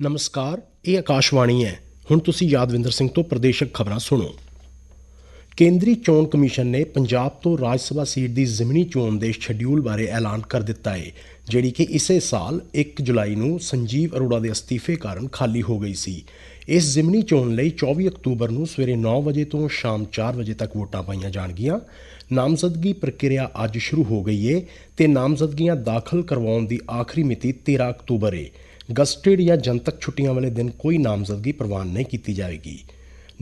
ਨਮਸਕਾਰ, ਇਹ ਆਕਾਸ਼ਵਾਣੀ ਹੈ। ਹੁਣ ਤੁਸੀਂ ਯਾਦਵਿੰਦਰ ਸਿੰਘ ਤੋਂ ਪ੍ਰਦੇਸ਼ਕ ਖਬਰਾਂ ਸੁਣੋ। ਕੇਂਦਰੀ ਚੋਣ ਕਮਿਸ਼ਨ ਨੇ ਪੰਜਾਬ ਤੋਂ ਰਾਜ ਸਭਾ ਸੀਟ ਦੀ ਜ਼ਿਮਨੀ ਚੋਣ ਦੇ ਸ਼ਡਿਊਲ ਬਾਰੇ ਐਲਾਨ ਕਰ ਦਿੱਤਾ ਹੈ ਜਿਹੜੀ ਕਿ ਇਸੇ ਸਾਲ 1 ਜੁਲਾਈ ਨੂੰ ਸੰਜੀਵ ਅਰੋੜਾ ਦੇ ਅਸਤੀਫੇ ਕਾਰਨ ਖਾਲੀ ਹੋ ਗਈ ਸੀ। ਇਸ ਜ਼ਿਮਨੀ ਚੋਣ ਲਈ 24 ਅਕਤੂਬਰ ਨੂੰ ਸਵੇਰੇ 9 ਵਜੇ ਤੋਂ ਸ਼ਾਮ 4 ਵਜੇ ਤੱਕ ਵੋਟਾਂ ਪਾਈਆਂ ਜਾਣਗੀਆਂ। ਨਾਮਜ਼ਦਗੀ ਪ੍ਰਕਿਰਿਆ ਅੱਜ ਸ਼ੁਰੂ ਹੋ ਗਈ ਏ ਤੇ ਨਾਮਜ਼ਦਗੀਆਂ ਦਾਖਲ ਕਰਵਾਉਣ ਦੀ ਆਖਰੀ ਮਿਤੀ 13 ਅਕਤੂਬਰ ਏ। ਗਸਟਡ ਜਾਂ ਜਨਤਕ ਛੁੱਟੀਆਂ ਵਾਲੇ ਦਿਨ ਕੋਈ ਨਾਮਜ਼ਦਗੀ ਪ੍ਰਵਾਨ ਨਹੀਂ ਕੀਤੀ ਜਾਵੇਗੀ।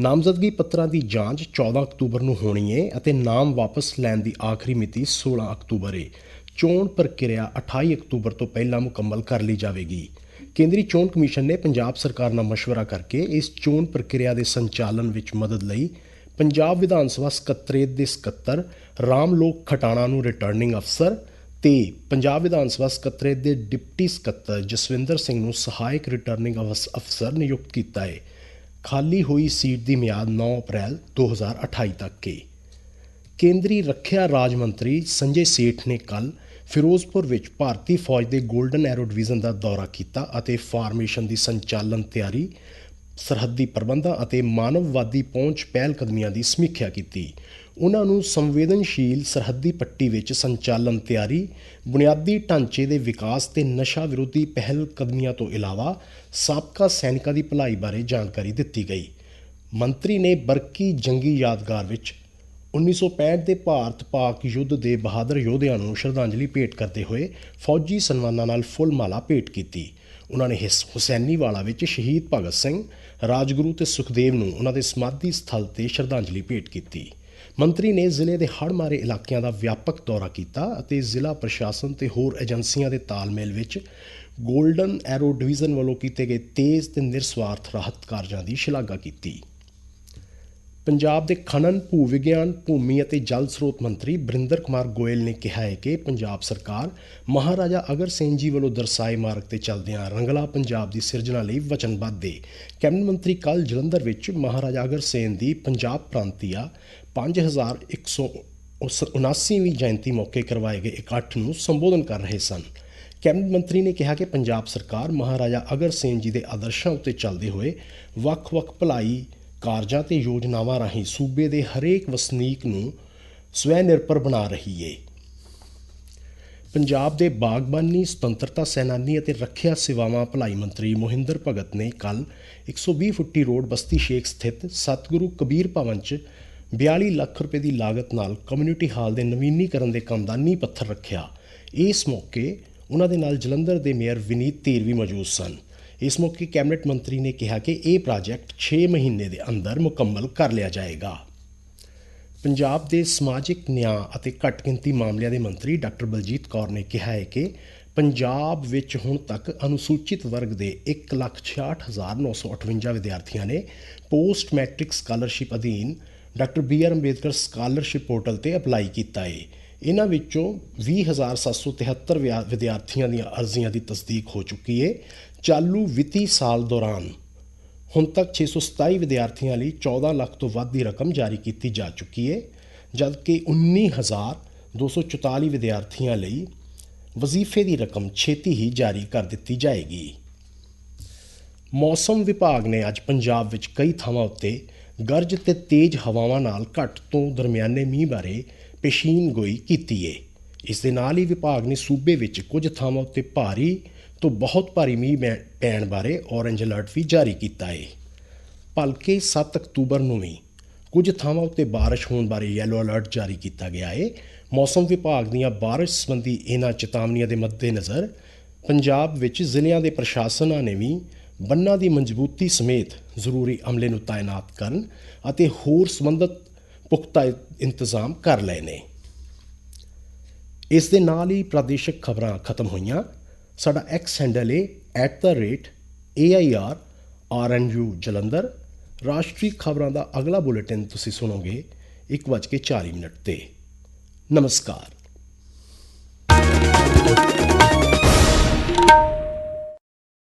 ਨਾਮਜ਼ਦਗੀ ਪੱਤਰਾਂ ਦੀ ਜਾਂਚ 14 ਅਕਤੂਬਰ ਨੂੰ ਹੋਣੀ ਹੈ ਅਤੇ ਨਾਮ ਵਾਪਸ ਲੈਣ ਦੀ ਆਖਰੀ ਮਿਤੀ 16 ਅਕਤੂਬਰ ਹੈ ਚੋਣ ਪ੍ਰਕਿਰਿਆ 28 ਅਕਤੂਬਰ ਤੋਂ ਪਹਿਲਾਂ ਮੁਕੰਮਲ ਕਰ ਲਈ ਜਾਵੇਗੀ। ਕੇਂਦਰੀ ਚੋਣ ਕਮਿਸ਼ਨ ਨੇ ਪੰਜਾਬ ਸਰਕਾਰ ਨਾਲ ਮਸ਼ਵਰਾ ਕਰਕੇ ਇਸ ਚੋਣ ਪ੍ਰਕਿਰਿਆ ਦੇ ਸੰਚਾਲਨ ਵਿੱਚ ਮਦਦ ਲਈ ਪੰਜਾਬ ਵਿਧਾਨ ਸਭਾ ਸਕੱਤਰੇਤ ਦੇ ਸਕੱਤਰ ਰਾਮ ਲੋਕ ਖਟਾਣਾ ਨੂੰ ਰਿਟਰਨਿੰਗ ਅਫਸਰ ਤੇ ਪੰਜਾਬ ਵਿਧਾਨ ਸਭਾ ਸਕੱਤਰੇਤ ਦੇ ਡਿਪਟੀ ਸਕੱਤਰ ਜਸਵਿੰਦਰ ਸਿੰਘ ਨੂੰ ਸਹਾਇਕ ਰਿਟਰਨਿੰਗ ਅਫਸ- ਅਫਸਰ ਨਿਯੁਕਤ ਕੀਤਾ ਹੈ। ਖਾਲੀ ਹੋਈ ਸੀਟ ਦੀ ਮਿਆਦ 9 ਅਪ੍ਰੈਲ 2028 ਤੱਕ ਹੈ। ਕੇਂਦਰੀ ਰੱਖਿਆ ਰਾਜ ਮੰਤਰੀ ਸੰਜੇ ਸੇਠ ਨੇ ਕੱਲ ਫਿਰੋਜ਼ਪੁਰ ਵਿੱਚ ਭਾਰਤੀ ਫੌਜ ਦੇ 골ਡਨ ਐਰੋ ਡਿਵੀਜ਼ਨ ਦਾ ਦੌਰਾ ਕੀਤਾ ਅਤੇ ਫਾਰਮੇਸ਼ਨ ਦੀ ਸੰਚਾਲਨ ਤਿਆਰੀ, ਸਰਹੱਦੀ ਪ੍ਰਬੰਧਾਂ ਅਤੇ ਮਾਨਵਵਾਦੀ ਪਹੁੰਚ ਪਹਿਲ ਕਦਮੀਆਂ ਦੀ ਸਮੀਖਿਆ ਕੀਤੀ। ਉਹਨਾਂ ਨੂੰ ਸੰਵੇਦਨਸ਼ੀਲ ਸਰਹੱਦੀ ਪੱਟੀ ਵਿੱਚ ਸੰਚਾਲਨ ਤਿਆਰੀ, ਬੁਨਿਆਦੀ ਢਾਂਚੇ ਦੇ ਵਿਕਾਸ ਤੇ ਨਸ਼ਾ ਵਿਰੋਧੀ ਪਹਿਲ ਕਦਮੀਆਂ ਤੋਂ ਇਲਾਵਾ ਸਾਬਕਾ ਸੈਨਿਕਾਂ ਦੀ ਭਲਾਈ ਬਾਰੇ ਜਾਣਕਾਰੀ ਦਿੱਤੀ ਗਈ। ਮੰਤਰੀ ਨੇ ਬਰਕੀ ਜੰਗੀ ਯਾਦਗਾਰ ਵਿੱਚ 1965 ਦੇ ਭਾਰਤ ਪਾਕ ਯੁੱਧ ਦੇ ਬਹਾਦਰ ਯੋਧਿਆਂ ਨੂੰ ਸ਼ਰਧਾਂਜਲੀ ਭੇਟ ਕਰਦੇ ਹੋਏ ਫੌਜੀ ਸਨਮਾਨਾਂ ਨਾਲ ਫੁੱਲ ਮਾਲਾ ਭੇਟ ਕੀਤੀ। ਉਹਨਾਂ ਨੇ ਹਿਸ, ਹੁਸੈਨੀ ਵਿੱਚ ਸ਼ਹੀਦ ਭਗਤ ਸਿੰਘ, ਰਾਜਗੁਰੂ ਤੇ ਸੁਖਦੇਵ ਨੂੰ ਉਹਨਾਂ ਦੇ ਸਮਾਧੀ ਸਥਲ ਤੇ ਸ਼ਰਧਾਂਜਲੀ ਭੇਟ ਕੀਤੀ। ਮੰਤਰੀ ਨੇ ਜ਼ਿਲ੍ਹੇ ਦੇ ਹੜ੍ਹ ਮਾਰੇ ਇਲਾਕਿਆਂ ਦਾ ਵਿਆਪਕ ਦੌਰਾ ਕੀਤਾ ਅਤੇ ਜ਼ਿਲ੍ਹਾ ਪ੍ਰਸ਼ਾਸਨ ਤੇ ਹੋਰ ਏਜੰਸੀਆਂ ਦੇ ਤਾਲਮੇਲ ਵਿੱਚ ਗੋਲਡਨ ਐਰੋ ਡਿਵੀਜ਼ਨ ਵੱਲੋਂ ਕੀਤੇ ਗਏ ਤੇਜ਼ ਤੇ ਨਿਰਸਵਾਰਥ ਰਾਹਤ ਕਾਰਜਾਂ ਦੀ ਸ਼ਲਾਘਾ ਕੀਤੀ। ਪੰਜਾਬ ਦੇ ਖਣਨ ਭੂ ਵਿਗਿਆਨ ਭੂਮੀ ਅਤੇ ਜਲ ਸਰੋਤ ਮੰਤਰੀ ਬਰਿੰਦਰ ਕੁਮਾਰ ਗੋਇਲ ਨੇ ਕਿਹਾ ਹੈ ਕਿ ਪੰਜਾਬ ਸਰਕਾਰ ਮਹਾਰਾਜਾ ਅਗਰ ਸਿੰਘ ਜੀ ਵੱਲੋਂ ਦਰਸਾਏ ਮਾਰਗ ਤੇ ਚੱਲਦਿਆਂ ਰੰਗਲਾ ਪੰਜਾਬ ਦੀ ਸਿਰਜਣਾ ਲਈ ਵਚਨਬੱਧ ਹੈ ਕੈਬਨਿਟ ਮੰਤਰੀ ਕੱਲ ਜਲੰਧਰ ਵਿੱਚ ਮਹਾਰਾਜਾ ਅਗਰ ਸਿੰਘ ਦੀ ਪੰਜਾਬ ਪ੍ਰਾਂਤੀਆ 5179ਵੀਂ ਜਯੰਤੀ ਮੌਕੇ ਕਰਵਾਏ ਗਏ ਇਕੱਠ ਨੂੰ ਸੰਬੋਧਨ ਕਰ ਰਹੇ ਸਨ। ਕੈਬਨਿਟ ਮੰਤਰੀ ਨੇ ਕਿਹਾ ਕਿ ਪੰਜਾਬ ਸਰਕਾਰ ਮਹਾਰਾਜਾ ਅਗਰ ਸਿੰਘ ਜੀ ਦੇ ਆਦਰਸ਼ਾਂ ਉੱਤੇ ਚੱਲਦੇ ਹੋਏ ਵੱਖ-ਵੱਖ ਭਲਾਈ ਕਾਰਜਾਂ ਤੇ ਯੋਜਨਾਵਾਂ ਰਾਹੀਂ ਸੂਬੇ ਦੇ ਹਰੇਕ ਵਸਨੀਕ ਨੂੰ ਸਵੈ ਨਿਰਭਰ ਬਣਾ ਰਹੀ ਏ। ਪੰਜਾਬ ਦੇ ਬਾਗਬਾਨੀ, ਸੁਤੰਤਰਤਾ ਸੈਨਾਨੀ ਅਤੇ ਰੱਖਿਆ ਸੇਵਾਵਾਂ ਭਲਾਈ ਮੰਤਰੀ ਮੋਹਿੰਦਰ ਭਗਤ ਨੇ ਕੱਲ 120 ਫੁੱਟੀ ਰੋਡ ਬਸਤੀ ਸ਼ੇਖ ਸਥਿਤ ਸਤਿਗੁਰੂ ਕਬੀਰ ਭਵਨ 'ਚ 42 ਲੱਖ ਰੁਪਏ ਦੀ ਲਾਗਤ ਨਾਲ ਕਮਿਊਨਿਟੀ ਹਾਲ ਦੇ ਨਵੀਨੀਕਰਨ ਦੇ ਕੰਮ ਦਾ ਨੀਂਹ ਪੱਥਰ ਰੱਖਿਆ। ਇਸ ਮੌਕੇ ਉਹਨਾਂ ਦੇ ਨਾਲ ਜਲੰਧਰ ਦੇ ਮੇਅਰ ਵਿਨੀਤ ਧੀਰ ਵੀ ਮੌਜੂਦ ਸਨ। ਇਸ ਮੌਕੇ ਕੈਬਨਿਟ ਮੰਤਰੀ ਨੇ ਕਿਹਾ ਕਿ ਇਹ ਪ੍ਰੋਜੈਕਟ 6 ਮਹੀਨੇ ਦੇ ਅੰਦਰ ਮੁਕੰਮਲ ਕਰ ਲਿਆ ਜਾਏਗਾ। ਪੰਜਾਬ ਦੇ ਸਮਾਜਿਕ ਨਿਆਂ ਅਤੇ ਘੱਟ ਗਿਣਤੀ ਮਾਮਲਿਆਂ ਦੇ ਮੰਤਰੀ ਡਾਕਟਰ ਬਲਜੀਤ ਕੌਰ ਨੇ ਕਿਹਾ ਹੈ ਕਿ ਪੰਜਾਬ ਵਿੱਚ ਹੁਣ ਤੱਕ ਅਨੁਸੂਚਿਤ ਵਰਗ ਦੇ 166958 ਵਿਦਿਆਰਥੀਆਂ ਨੇ ਪੋਸਟ ਮੈਟ੍ਰਿਕ ਸਕਾਲਰਸ਼ਿਪ ਅਧੀਨ doctor B R Ambedkar scholarship portal ਤੇ ਅਪਲਾਈ ਕੀਤਾ ਹੈ ਇਹਨਾਂ ਵਿੱਚੋਂ 20773 ਵਿਆ- ਵਿਦਿਆਰਥੀਆਂ ਦੀਆਂ ਅਰਜ਼ੀਆਂ ਦੀ ਤਸਦੀਕ ਹੋ ਚੁੱਕੀ ਹੈ ਚਾਲੂ ਵਿੱਤੀ ਸਾਲ ਦੌਰਾਨ ਹੁਣ ਤੱਕ 627 ਵਿਦਿਆਰਥੀਆਂ ਲਈ 14 ਲੱਖ ਤੋਂ ਵੱਧ ਦੀ ਰਕਮ ਜਾਰੀ ਕੀਤੀ ਜਾ ਚੁੱਕੀ ਹੈ ਜਦਕਿ 19244 ਵਿਦਿਆਰਥੀਆਂ ਲਈ ਵਜ਼ੀਫੇ ਦੀ ਰਕਮ ਛੇਤੀ ਹੀ ਜਾਰੀ ਕਰ ਦਿੱਤੀ ਜਾਏਗੀ। ਮੌਸਮ ਵਿਭਾਗ ਨੇ ਅੱਜ ਪੰਜਾਬ ਵਿੱਚ ਕਈ ਥਾਵਾਂ ਉੱਤੇ ਗਰਜ ਤੇ ਤੇਜ਼ ਹਵਾਵਾਂ ਨਾਲ ਘੱਟ ਤੋਂ ਦਰਮਿਆਨੇ ਮੀਂਹ ਬਾਰੇ ਪੇਸ਼ੀਨਗੋਈ ਕੀਤੀ ਹੈ ਇਸ ਦੇ ਨਾਲ ਹੀ ਵਿਭਾਗ ਨੇ ਸੂਬੇ ਵਿੱਚ ਕੁਝ ਥਾਵਾਂ ਉੱਤੇ ਭਾਰੀ ਤੋਂ ਬਹੁਤ ਭਾਰੀ ਮੀਂਹ ਪੈ- ਪੈਣ ਬਾਰੇ ਔਰੰਜ ਅਲਰਟ ਵੀ ਜਾਰੀ ਕੀਤਾ ਹੈ ਭਲਕੇ 7 ਅਕਤੂਬਰ ਨੂੰ ਵੀ ਕੁਝ ਥਾਵਾਂ ਉੱਤੇ ਬਾਰਿਸ਼ ਹੋਣ ਬਾਰੇ ਯੈਲੋ ਅਲਰਟ ਜਾਰੀ ਕੀਤਾ ਗਿਆ ਹੈ ਮੌਸਮ ਵਿਭਾਗ ਦੀਆਂ ਬਾਰਿਸ਼ ਸੰਬੰਧੀ ਇਹਨਾਂ ਚੇਤਾਵਨੀਆਂ ਦੇ ਮੱਦੇਨਜ਼ਰ ਪੰਜਾਬ ਵਿੱਚ ਜ਼ਿਲ੍ਹਿਆਂ ਦੇ ਪ੍ਰਸ਼ਾਸਨਾਂ ਨੇ ਵੀ ਬੰਨਾਂ ਦੀ ਮਜ਼ਬੂਤੀ ਸਮੇਤ ਜ਼ਰੂਰੀ ਅਮਲੇ ਨੂੰ ਤਾਇਨਾਤ ਕਰਨ ਅਤੇ ਹੋਰ ਸੰਬੰਧਿਤ ਪੁਖਤਾ ਇੰਤਜ਼ਾਮ ਕਰ ਲਏ ਨੇ। ਇਸ ਦੇ ਨਾਲ ਹੀ ਪ੍ਰਾਦੇਸ਼ਿਕ ਖਬਰਾਂ ਖਤਮ ਹੋਈਆਂ। ਸਾਡਾ ਐਕਸ ਹੈਂਡਲ ਹੈ @AIRRNU ਜਲੰਧਰ। ਰਾਸ਼ਟਰੀ ਖਬਰਾਂ ਦਾ ਅਗਲਾ ਬੁਲੇਟਿਨ ਤੁਸੀਂ ਸੁਣੋਗੇ 1:40 ਮਿੰਟ ਤੇ। ਨਮਸਕਾਰ।